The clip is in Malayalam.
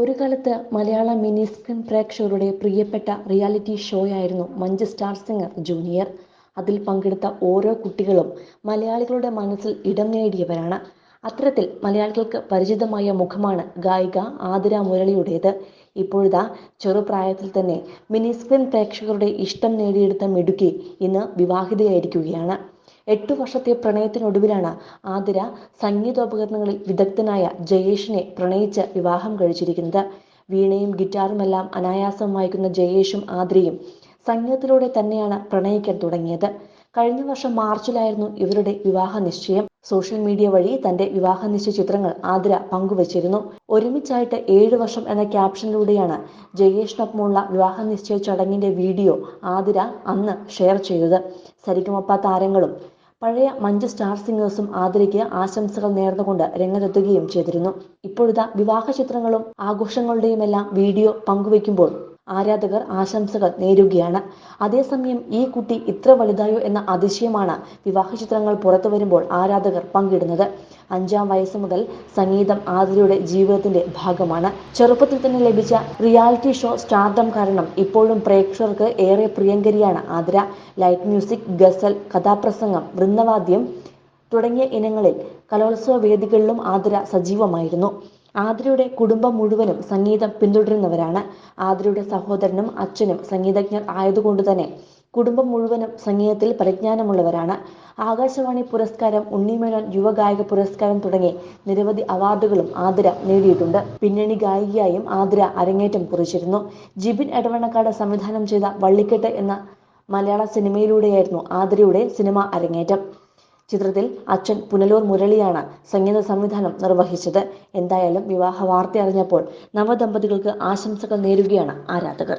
ഒരു കാലത്ത് മലയാള മിനി സ്ക്രീൻ പ്രേക്ഷകരുടെ പ്രിയപ്പെട്ട റിയാലിറ്റി ഷോ ആയിരുന്നു മഞ്ച് സ്റ്റാർ സിംഗർ ജൂനിയർ. അതിൽ പങ്കെടുത്ത ഓരോ കുട്ടികളും മലയാളികളുടെ മനസ്സിൽ ഇടം നേടിയവരാണ്. അത്തരത്തിൽ മലയാളികൾക്ക് പരിചിതമായ മുഖമാണ് ഗായിക ആതിര മുരളിയുടേത്. ഇപ്പോഴിതാ ചെറുപ്രായത്തിൽ തന്നെ മിനി സ്ക്രീൻ പ്രേക്ഷകരുടെ ഇഷ്ടം നേടിയെടുത്ത മിടുക്കി ഇന്ന് വിവാഹിതയായിരിക്കുകയാണ്. എട്ടു വർഷത്തെ പ്രണയത്തിനൊടുവിലാണ് ആതിര സംഗീതോപകരണങ്ങളിൽ വിദഗ്ധനായ ജയേഷിനെ പ്രണയിച്ച് വിവാഹം കഴിച്ചിരിക്കുന്നത്. വീണയും ഗിറ്റാറുമെല്ലാം അനായാസം വായിക്കുന്ന ജയേഷും ആതിരയും സംഗീതത്തിലൂടെ തന്നെയാണ് പ്രണയിക്കാൻ തുടങ്ങിയത്. കഴിഞ്ഞ വർഷം മാർച്ചിലായിരുന്നു ഇവരുടെ വിവാഹ നിശ്ചയം. സോഷ്യൽ മീഡിയ വഴി തന്റെ വിവാഹ നിശ്ചയ ചിത്രങ്ങൾ ആതിര പങ്കുവച്ചിരുന്നു. ഒരുമിച്ചായിട്ട് ഏഴ് വർഷം എന്ന ക്യാപ്ഷനിലൂടെയാണ് ജയേഷിനൊപ്പമുള്ള വിവാഹ നിശ്ചയ ചടങ്ങിന്റെ വീഡിയോ ആതിര അന്ന് ഷെയർ ചെയ്തത്. സരിഗമപ്പ താരങ്ങളും പഴയ മഞ്ച് സ്റ്റാർ സിംഗേഴ്സും ആദരയ്ക്ക് ആശംസകൾ നേർന്നുകൊണ്ട് രംഗത്തെത്തുകയും ചെയ്തിരുന്നു. ഇപ്പോഴത്തെ വിവാഹ ചിത്രങ്ങളും ആഘോഷങ്ങളുടെയുമെല്ലാം വീഡിയോ പങ്കുവയ്ക്കുമ്പോൾ ആരാധകർ ആശംസകൾ നേരുകയാണ്. അതേസമയം ഈ കുട്ടി ഇത്ര വലുതായോ എന്ന അതിശയമാണ് വിവാഹ ചിത്രങ്ങൾ പുറത്തു വരുമ്പോൾ ആരാധകർ പങ്കിടുന്നത്. അഞ്ചാം വയസ്സ് മുതൽ സംഗീതം ആതിരയുടെ ജീവിതത്തിന്റെ ഭാഗമാണ്. ചെറുപ്പത്തിൽ തന്നെ ലഭിച്ച റിയാലിറ്റി ഷോ സ്റ്റാർഡം കാരണം ഇപ്പോഴും പ്രേക്ഷകർക്ക് ഏറെ പ്രിയങ്കരിയാണ് ആതിര. ലൈറ്റ് മ്യൂസിക് ഗസൽ കഥാപ്രസംഗം വൃന്ദവാദ്യം തുടങ്ങിയ ഇനങ്ങളിൽ കലോത്സവ വേദികളിലും ആതിര സജീവമായിരുന്നു. ആതിരയുടെ കുടുംബം മുഴുവനും സംഗീതം പിന്തുടരുന്നവരാണ്. ആതിരയുടെ സഹോദരനും അച്ഛനും സംഗീതജ്ഞർ ആയതുകൊണ്ട് തന്നെ കുടുംബം മുഴുവനും സംഗീതത്തിൽ പരിജ്ഞാനമുള്ളവരാണ്. ആകാശവാണി പുരസ്കാരം ഉണ്ണിമേനോൻ യുവഗായക പുരസ്കാരം തുടങ്ങി നിരവധി അവാർഡുകളും ആതിര നേടിയിട്ടുണ്ട്. പിന്നണി ഗായികയായും ആതിര അരങ്ങേറ്റം കുറിച്ചിരുന്നു. ജിബിൻ എടവണ്ണക്കാട് സംവിധാനം ചെയ്ത വള്ളിക്കെട്ട് എന്ന മലയാള സിനിമയിലൂടെയായിരുന്നു ആതിരയുടെ സിനിമ അരങ്ങേറ്റം. ചിത്രത്തിൽ അച്ഛൻ പുനലൂർ മുരളിയാണ് സംഗീത സംവിധാനം നിർവഹിച്ചത്. എന്തായാലും വിവാഹ വാർത്ത അറിഞ്ഞപ്പോൾ നവദമ്പതികൾക്ക് ആശംസകൾ നേരുകയാണ് ആരാധകർ.